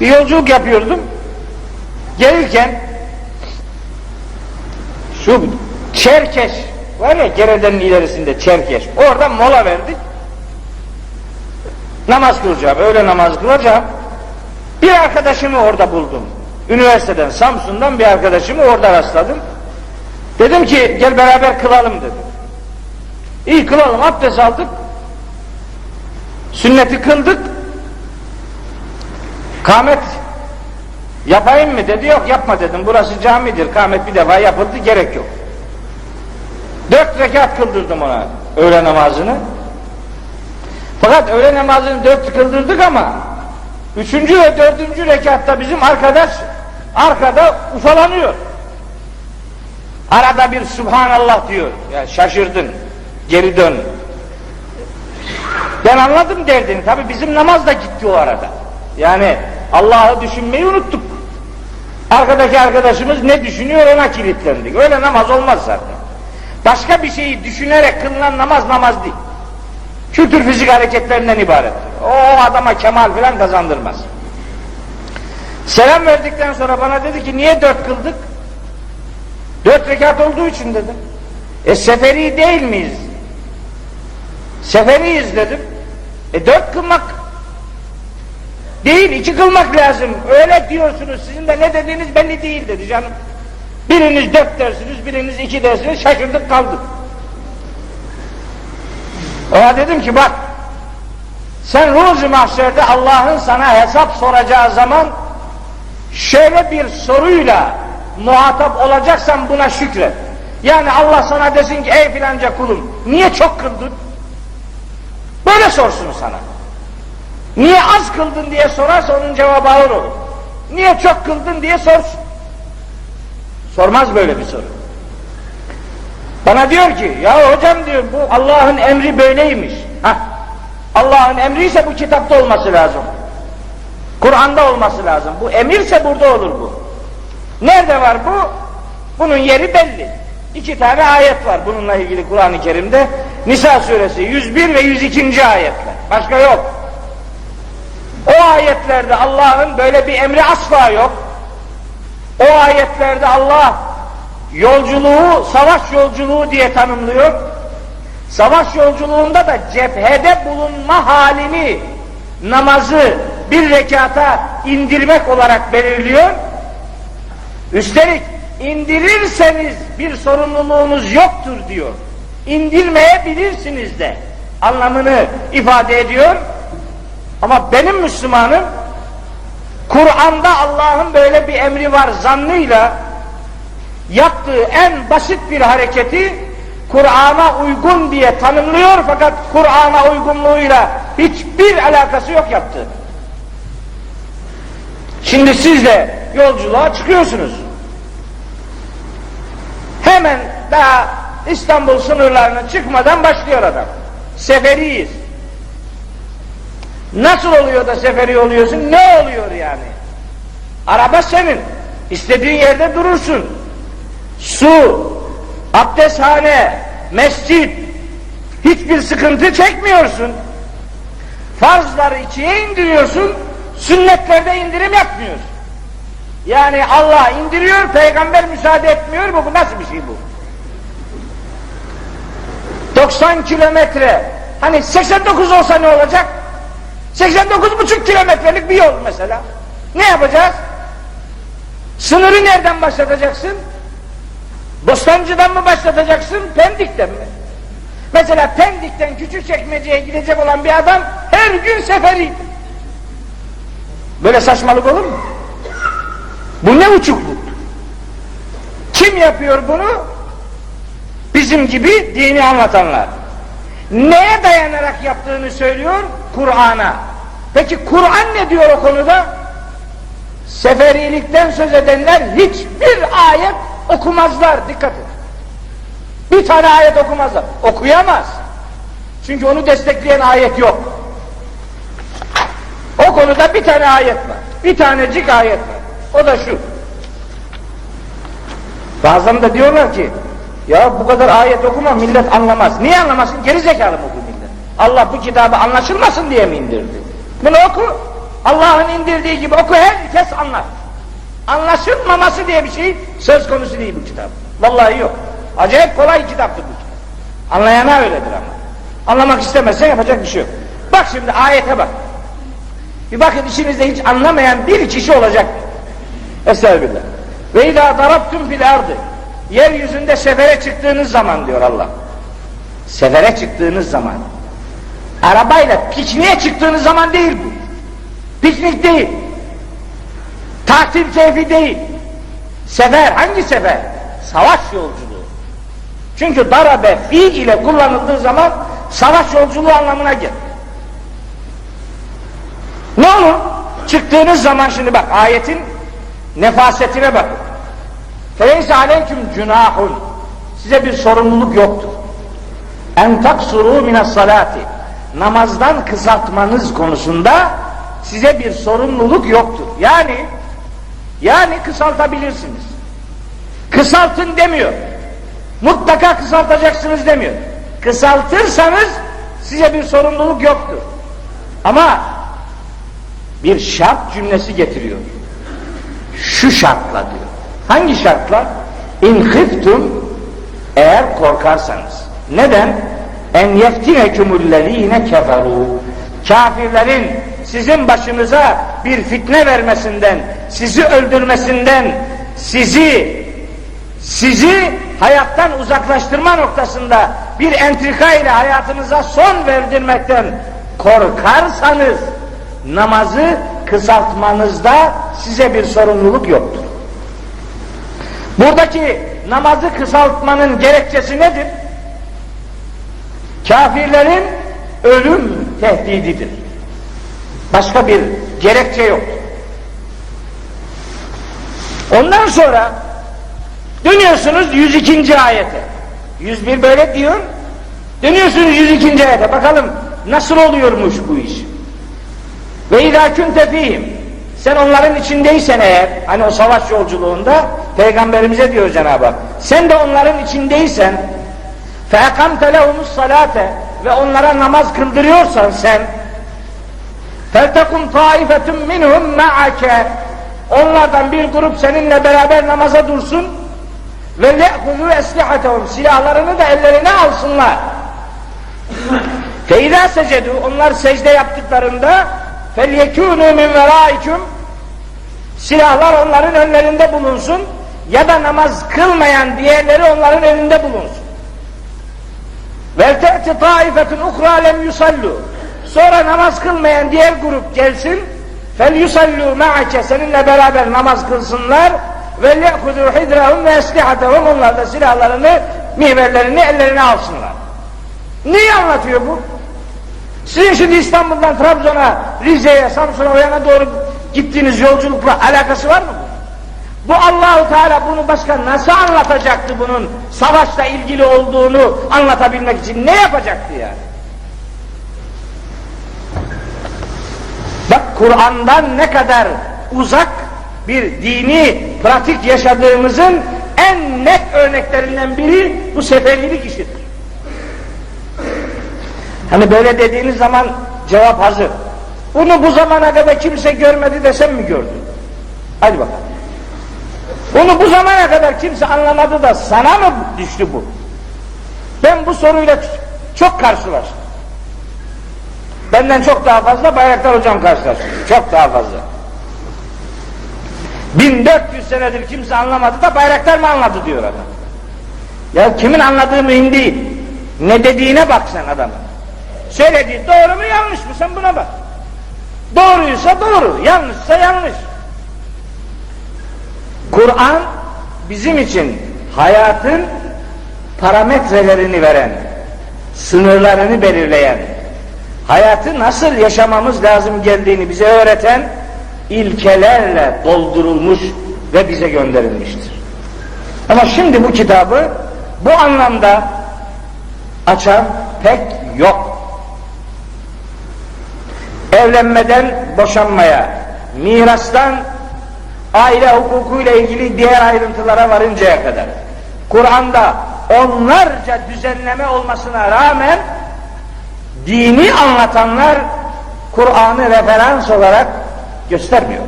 Bir yolculuk yapıyordum. Gelirken şu Çerkeş var ya Gerede'nin ilerisinde Çerkeş. Orada mola verdik. Namaz kılacağım. Öğle namazı kılacağım. Bir arkadaşımı orada buldum. Üniversiteden, Samsun'dan bir arkadaşımı orada rastladım. Dedim ki gel beraber kılalım dedim. İyi kılalım abdest aldık. Sünneti kıldık. Kamet yapayım mı dedi. Yok yapma dedim. Burası camidir. Kamet bir defa yapıldı. Gerek yok. Dört rekat kıldırdım ona öğle namazını. Fakat öğle namazını dört kıldırdık ama üçüncü ve dördüncü rekatta bizim arkadaş arkada ufalanıyor. Arada bir Subhanallah diyor. Ya şaşırdın. Geri dön. Ben anladım derdini. Tabi bizim namaz da gitti o arada. Yani Allah'ı düşünmeyi unuttuk. Arkadaki arkadaşımız ne düşünüyor ona kilitlendik. Öyle namaz olmaz zaten. Başka bir şeyi düşünerek kılınan namaz namaz değil. Kültür fizik hareketlerinden ibarettir. O adama kemal falan kazandırmaz. Selam verdikten sonra bana dedi ki niye dört kıldık? Dört rekat olduğu için dedim. E seferi değil miyiz? Seferiyiz dedim. E dört kılmak değil iki kılmak lazım. Öyle diyorsunuz sizin de ne dediğiniz belli değil dedi canım. Biriniz dört dersiniz, biriniz iki dersiniz, şaşırdık kaldık. Ona dedim ki bak, sen ruzu mahşerde Allah'ın sana hesap soracağı zaman şöyle bir soruyla muhatap olacaksan buna şükret. Yani Allah sana desin ki ey filanca kulum niye çok kıldın? Böyle sorsun sana. Niye az kıldın diye sorarsa onun cevabı ağır olur. Niye çok kıldın diye sorsun. Sormaz böyle bir soru. Bana diyor ki ya hocam diyor bu Allah'ın emri böyleymiş. Hah. Allah'ın emri ise bu kitapta olması lazım. Kur'an'da olması lazım. Bu emirse burada olur bu. Nerede var bu? Bunun yeri belli. İki tane ayet var bununla ilgili Kur'an-ı Kerim'de. Nisa suresi 101 ve 102. ayetler. Başka yok. Ayetlerde Allah'ın böyle bir emri asla yok. O ayetlerde Allah yolculuğu savaş yolculuğu diye tanımlıyor. Savaş yolculuğunda da cephede bulunma halini namazı bir rekata indirmek olarak belirliyor. Üstelik indirirseniz bir sorumluluğunuz yoktur diyor. İndirmeyebilirsiniz de anlamını ifade ediyor. Ama benim Müslümanım Kur'an'da Allah'ın böyle bir emri var zannıyla yaptığı en basit bir hareketi Kur'an'a uygun diye tanımlıyor fakat Kur'an'a uygunluğuyla hiçbir alakası yok yaptı. Şimdi siz de yolculuğa çıkıyorsunuz. Hemen daha İstanbul sınırlarına çıkmadan başlıyor adam. Seferiyiz. Nasıl oluyor da seferi oluyorsun? Ne oluyor yani? Araba senin. İstediğin yerde durursun. Su, abdesthane, mescit hiçbir sıkıntı çekmiyorsun. Farzları ikiye indiriyorsun, sünnetlerde indirim yapmıyorsun. Yani Allah indiriyor, peygamber müsaade etmiyor mu? Bu nasıl bir şey bu? 90 kilometre, hani 89 olsa ne olacak? 89,5 kilometrelik bir yol mesela. Ne yapacağız? Sınırı nereden başlatacaksın? Bostancı'dan mı başlatacaksın, Pendik'ten mi? Mesela Pendik'ten Küçükçekmece'ye gidecek olan bir adam her gün seferi. Böyle saçmalık olur mu? Bu ne uçukluk? Kim yapıyor bunu? Bizim gibi dini anlatanlar. Neye dayanarak yaptığını söylüyor? Kur'an'a. Peki Kur'an ne diyor o konuda? Seferilikten söz edenler hiçbir ayet okumazlar. Dikkat et. Bir tane ayet okumazlar. Okuyamaz. Çünkü onu destekleyen ayet yok. O konuda bir tane ayet var. Bir tanecik ayet var. O da şu. Bazen de diyorlar ki ya bu kadar ayet okuma millet anlamaz. Niye anlamasın? Geri zekalı mı bu millet? Allah bu kitabı anlaşılmasın diye mi indirdi? Bunu oku. Allah'ın indirdiği gibi oku herkes anlar. Anlaşılmaması diye bir şey söz konusu değil bu kitap. Vallahi yok. Acayip kolay kitaptır bu kitap. Anlayana öyledir ama. Anlamak istemezsen yapacak bir şey yok. Bak şimdi ayete bak. Bir bakın içinizde hiç anlamayan bir kişi olacak. Estağfirullah. Ve idâ darabtum fil ardı. Yeryüzünde sefere çıktığınız zaman diyor Allah. Sefere çıktığınız zaman. Arabayla pikniğe çıktığınız zaman değil bu. Piknik değil. Tatil keyfi değil. Sefer, hangi sefer? Savaş yolculuğu. Çünkü darabe fi ile kullanıldığı zaman savaş yolculuğu anlamına gelir. Ne olur? Çıktığınız zaman şimdi bak ayetin nefasetine bakın. Feleyse aleyküm cünahun. Size bir sorumluluk yoktur. En taksuru minas salati. Namazdan kısaltmanız konusunda size bir sorumluluk yoktur. Yani yani kısaltabilirsiniz. Kısaltın demiyor. Mutlaka kısaltacaksınız demiyor. Kısaltırsanız size bir sorumluluk yoktur. Ama bir şart cümlesi getiriyor. Şu şartla diyor. Hangi şartla? İn khiftum eğer korkarsanız. Neden? En yeftinekumullezine keferu. Kafirlerin sizin başınıza bir fitne vermesinden, sizi öldürmesinden, sizi sizi hayattan uzaklaştırma noktasında bir entrika ile hayatınıza son verdirmekten korkarsanız namazı kısaltmanızda size bir sorumluluk yoktur. Buradaki namazı kısaltmanın gerekçesi nedir? Kafirlerin ölüm tehdididir. Başka bir gerekçe yok. Ondan sonra dönüyorsunuz 102. ayete. 101 böyle diyor. Dönüyorsunuz 102. ayete. Bakalım nasıl oluyormuş bu iş? Ve idâ künte. Sen onların içindeysen eğer, hani o savaş yolculuğunda Peygamberimize diyor Cenab-ı Hak. Sen de onların içindeysen فَاَقَمْتَ لَهُمُ الصَّلَاةَ Ve onlara namaz kıldırıyorsan sen فَلْتَكُمْ طَائِفَةٌ مِنْهُمْ مَعَكَ Onlardan bir grup seninle beraber namaza dursun ve le'hulû eslihatehum silahlarını da ellerine alsınlar. Feyda secedu onlar secde yaptıklarında felyekûnû min verâiküm silahlar onların önlerinde bulunsun ya da namaz kılmayan diğerleri onların önünde bulunsun. Ve te'ti taifetun ukra lem yusallu. Sonra namaz kılmayan diğer grup gelsin. Fel yusallu ma'ake seninle beraber namaz kılsınlar ve le'hudu hidrahum ve eslihatehum onlar da silahlarını, mihverlerini ellerine alsınlar. Neyi anlatıyor bu? Sizin şimdi İstanbul'dan Trabzon'a, Rize'ye, Samsun'a, o yana doğru gittiğiniz yolculukla alakası var mı bu? Allahu Teala bunu başka nasıl anlatacaktı bunun savaşla ilgili olduğunu anlatabilmek için ne yapacaktı yani? Bak Kur'an'dan ne kadar uzak bir dini pratik yaşadığımızın en net örneklerinden biri bu seferlilik işidir. Hani böyle dediğiniz zaman cevap hazır. Bunu bu zamana kadar kimse görmedi desem mi gördü? Hadi bakalım. Bunu bu zamana kadar kimse anlamadı da sana mı düştü bu? Ben bu soruyla çok karşılaştım. Benden çok daha fazla Bayraktar Hocam karşılaştı. Çok daha fazla. 1400 senedir kimse anlamadı da Bayraktar mı anladı diyor adam. Ya kimin anladığı mühim değil. Ne dediğine bak sen adamın. Söylediği doğru mu yanlış mı sen buna bak. Doğruysa doğru, yanlışsa yanlış. Kur'an bizim için hayatın parametrelerini veren, sınırlarını belirleyen, hayatı nasıl yaşamamız lazım geldiğini bize öğreten ilkelerle doldurulmuş ve bize gönderilmiştir. Ama şimdi bu kitabı bu anlamda açan pek yok. Evlenmeden boşanmaya, mirastan aile hukukuyla ilgili diğer ayrıntılara varıncaya kadar Kur'an'da onlarca düzenleme olmasına rağmen dini anlatanlar Kur'an'ı referans olarak Göstermiyor.